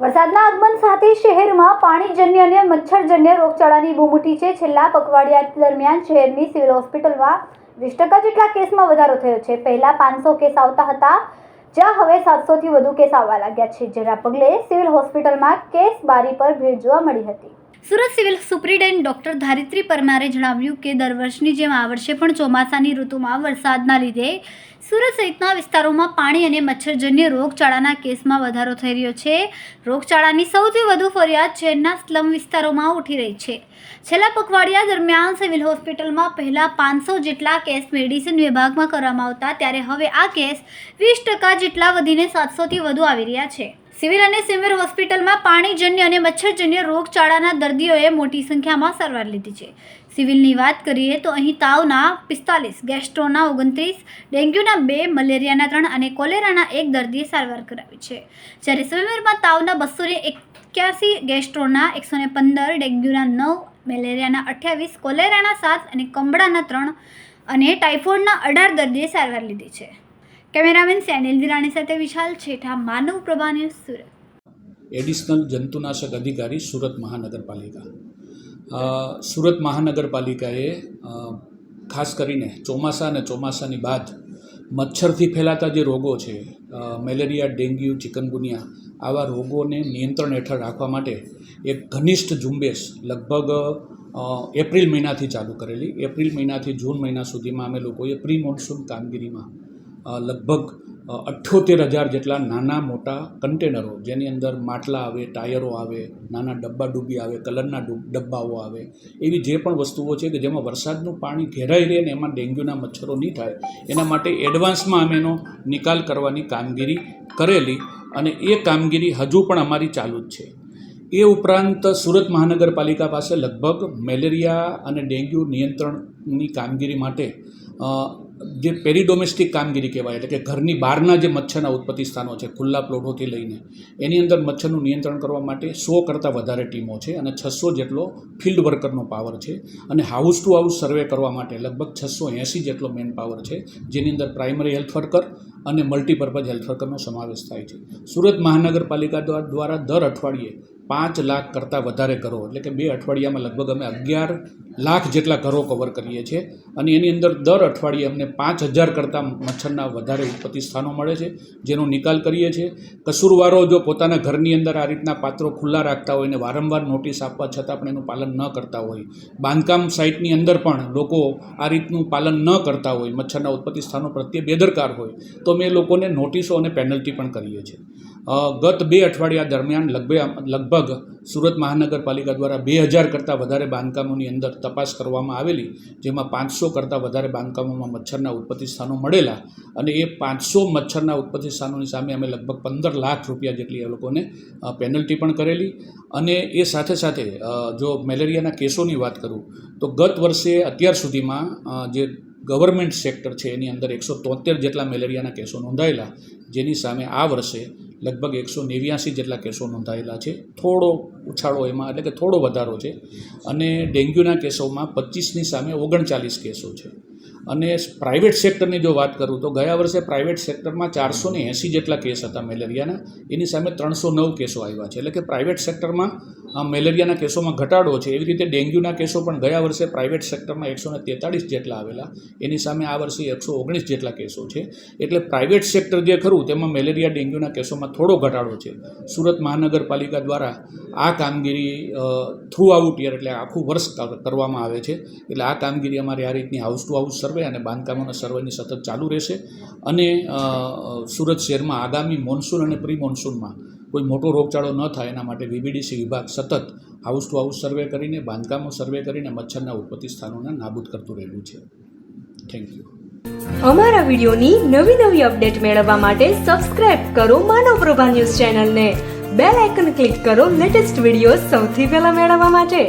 વરસાદના આગમન સાથે શહેરમાં પાણીજન્ય અને મચ્છરજન્ય રોગચાળાની બૂમટી છે. છેલ્લા પખવાડિયા દરમિયાન શહેરની સિવિલ હોસ્પિટલમાં વીસ ટકા જેટલા કેસમાં વધારો થયો છે. પહેલા પાંચસો કેસ આવતા હતા, જ્યાં હવે સાતસોથી વધુ કેસ આવવા લાગ્યા છે. જેના પગલે સિવિલ હોસ્પિટલમાં કેસ બારી પર ભીડ જોવા મળી હતી. Surat civil superintendent doctor Dharitri પરમારે જણાવ્યું કે દર વર્ષની જેમ આ વર્ષે પણ ચોમાસાની ઋતુમાં વરસાદના લીધે સુરત સહિતના વિસ્તારોમાં પાણી અને મચ્છરજન્ય રોગચાળાના કેસમાં વધારો થઈ રહ્યો છે. રોગચાળાની સૌથી વધુ ફરિયાદ શહેરના સ્લમ વિસ્તારોમાં ઉઠી રહી છે. છેલ્લા પખવાડિયા દરમિયાન સિવિલ હોસ્પિટલમાં પહેલા પાંચસો જેટલા કેસ મેડિસિન વિભાગમાં કરવામાં આવતા, ત્યારે હવે આ કેસ વીસ ટકા જેટલા વધીને સાતસોથી વધુ આવી રહ્યા છે. સિવિલ અને સિવિલ હોસ્પિટલમાં પાણીજન્ય અને મચ્છરજન્ય રોગચાળાના દર્દીઓએ મોટી સંખ્યામાં સારવાર લીધી છે. સિવિલની વાત કરીએ તો અહીં તાવના પિસ્તાલીસ, ગેસ્ટ્રોના ઓગણત્રીસ, ડેન્ગ્યુના બે, મલેરિયાના ત્રણ અને કોલેરાના એક દર્દીએ સારવાર કરાવી છે. જ્યારે સિવિલમાં તાવના બસો એક્યાસી, ગેસ્ટ્રોના એકસો ને પંદર, ડેન્ગ્યુના નવ, મેલેરિયાના અઠ્યાવીસ, કોલેરાના સાત અને કમળાના ત્રણ અને ટાઇફોઇડના અઢાર દર્દીએ સારવાર લીધી છે. કેમેરામેન સેનિલ વિરાણી સાથે વિશાલ છેઠા, માનવ પ્રભા ન્યૂઝ સુરત. એડિશનલ જંતુનાશક અધિકારી સુરત મહાનગરપાલિકા. સુરત મહાનગરપાલિકાએ ખાસ કરીને ચોમાસા અને ચોમાસાની બાદ મચ્છરથી ફેલાતા જે રોગો છે મેલેરિયા, ડેન્ગ્યુ, ચિકનગુનિયા, આવા રોગોને નિયંત્રણ હેઠળ રાખવા માટે એક ઘનિષ્ઠ ઝુંબેશ લગભગ એપ્રિલ મહિનાથી ચાલુ કરેલી. એપ્રિલ મહિનાથી જૂન મહિના સુધીમાં અમે લોકોએ પ્રી મોન્સૂન કામગીરીમાં લગભગ અઠ્યોતેર હજાર જેટલા નાના મોટા કન્ટેનરો જેની અંદર માટલા આવે, ટાયરો આવે, નાના ડબ્બા ડૂબી આવે, કલરના ડબ્બાઓ આવે, એવી જે પણ વસ્તુઓ છે કે જેમાં વરસાદનું પાણી ઘેરાઈ રહે ને એમાં ડેન્ગ્યુના મચ્છરો નહીં થાય, એના માટે એડવાન્સમાં અમે એનો નિકાલ કરવાની કામગીરી કરેલી અને એ કામગીરી હજુ પણ અમારી ચાલુ જ છે. એ ઉપરાંત સુરત મહાનગરપાલિકા પાસે લગભગ મેલેરિયા અને ડેન્ગ્યુ નિયંત્રણની કામગીરી માટે જે પેરીડોમેસ્ટિક કામગીરી કહેવાય, એટલે કે ઘરની બહારના જે મચ્છરના ઉત્પત્તિ સ્થાનો છે, ખુલ્લા પ્લોટોથી લઈને એની અંદર મચ્છરનું નિયંત્રણ કરવા માટે સો કરતાં વધારે ટીમો છે અને છસો જેટલો ફિલ્ડ વર્કરનો પાવર છે અને હાઉસ ટુ હાઉસ સર્વે કરવા માટે લગભગ છસો એંસી જેટલો મેન પાવર છે, જેની અંદર પ્રાઇમરી હેલ્થ વર્કર અને મલ્ટીપર્પઝ હેલ્થ વર્કરનો સમાવેશ થાય છે. સુરત મહાનગરપાલિકા દ્વા- દ્વારા દર અઠવાડિયે પાંચ લાખ કરતાં વધારે ઘરો, એટલે કે બે અઠવાડિયામાં લગભગ અમે અગિયાર લાખ જેટલા ઘરો કવર કરીએ છીએ. અને એની અંદર દર અઠવાડિયે અમને પાંચ હજાર કરતાં મચ્છરના વધારે ઉત્પત્તિ સ્થાનો મળે છે, જેનો નિકાલ કરીએ છીએ. કસૂરવારો જો પોતાના ઘરની અંદર આ રીતના પાત્રો ખુલ્લા રાખતા હોય ને વારંવાર નોટિસ આપવા છતાં પણ એનું પાલન ન કરતા હોય. બાંધકામ સાઇટની અંદર પણ લોકો આ રીતનું પાલન ન કરતા હોય, મચ્છરના ઉત્પત્તિ સ્થાનો પ્રત્યે બેદરકાર હોય, તો અમે એ લોકોને નોટિસો અને પેનલ્ટી પણ કરીએ છીએ. ગત બે અઠવાડિયા દરમિયાન લગભગ લગભગ સુરત મહાનગરપાલિકા દ્વારા બે હજાર કરતાં વધારે બાંધકામોની અંદર તપાસ કરવામાં આવેલી, જેમાં પાંચસો કરતાં વધારે બાંધકામોમાં મચ્છરના ઉત્પત્તિ સ્થાનો મળેલા અને એ પાંચસો મચ્છરના ઉત્પત્તિ સ્થાનોની સામે અમે લગભગ પંદર લાખ રૂપિયા જેટલી એ લોકોને પેનલ્ટી પણ કરેલી. અને એ સાથે સાથે જો મેલેરિયાના કેસોની વાત કરું, તો ગત વર્ષે અત્યાર સુધીમાં જે ગવર્મેન્ટ સેક્ટર છે, એની અંદર એકસો તોતેર જેટલા મેલેરિયાના કેસો નોંધાયેલા, જેની સામે આ વર્ષે લગભગ એકસો નેવ્યાસી જેટલા કેસો નોંધાયેલા છે. થોડો ઉછાળો એમાં, એટલે કે થોડો વધારો છે. અને ડેન્ગ્યુના કેસોમાં પચીસની સામે ઓગણચાલીસ કેસો છે. અને પ્રાઇવેટ સેક્ટરની જો વાત કરું તો ગયા વર્ષે પ્રાઇવેટ સેક્ટરમાં ચારસો ને એંસી જેટલા કેસ હતા મેલેરિયાના. એની સામે ત્રણસો નવ કેસો આવ્યા છે. એટલે કે પ્રાઇવેટ સેક્ટરમાં મેલેરિયાના કેસોમાં ઘટાડો છે. એવી રીતે ડેન્ગ્યુના કેસો પણ ગયા વર્ષે પ્રાઇવેટ સેક્ટરમાં એકસો ને તેતાળીસ જેટલા આવેલા. એની સામે આ વર્ષે એકસો ઓગણીસ જેટલા કેસો છે. એટલે પ્રાઇવેટ સેક્ટર જે ખરું તેમાં મેલેરિયા, ડેન્ગ્યુના કેસોમાં થોડો ઘટાડો છે. સુરત મહાનગરપાલિકા દ્વારા આ કામગીરી થ્રુ આઉટ યર એટલે આખું વર્ષ કરવામાં આવે છે. એટલે આ કામગીરી અમારી આ રીતની હાઉસ ટુ હાઉસ સર્વે અને બાંધકામોના સર્વેની સતત ચાલુ રહેશે. અને સુરત શહેરમાં આગામી મોન્સૂન અને પ્રી મોન્સૂનમાં કોઈ મોટો રોગચાળો ન થાય એના માટે વીબીડીસી વિભાગ સતત હાઉસ ટુ હાઉસ સર્વે કરીને, બાંધકામો સર્વે કરીને મચ્છરના ઉત્પત્તિ સ્થાનોને નાબૂદ કરતું રહેલું છે. થેન્ક યુ અમારા વિડીયોની નવી નવી અપડેટ મેળવવા માટે સબસ્ક્રાઇબ કરો માનવ પ્રભા ન્યૂઝ ચેનલને. બેલ આઇકન ક્લિક કરો લેટેસ્ટ વીડિયો સૌથી પહેલા મેળવવા માટે.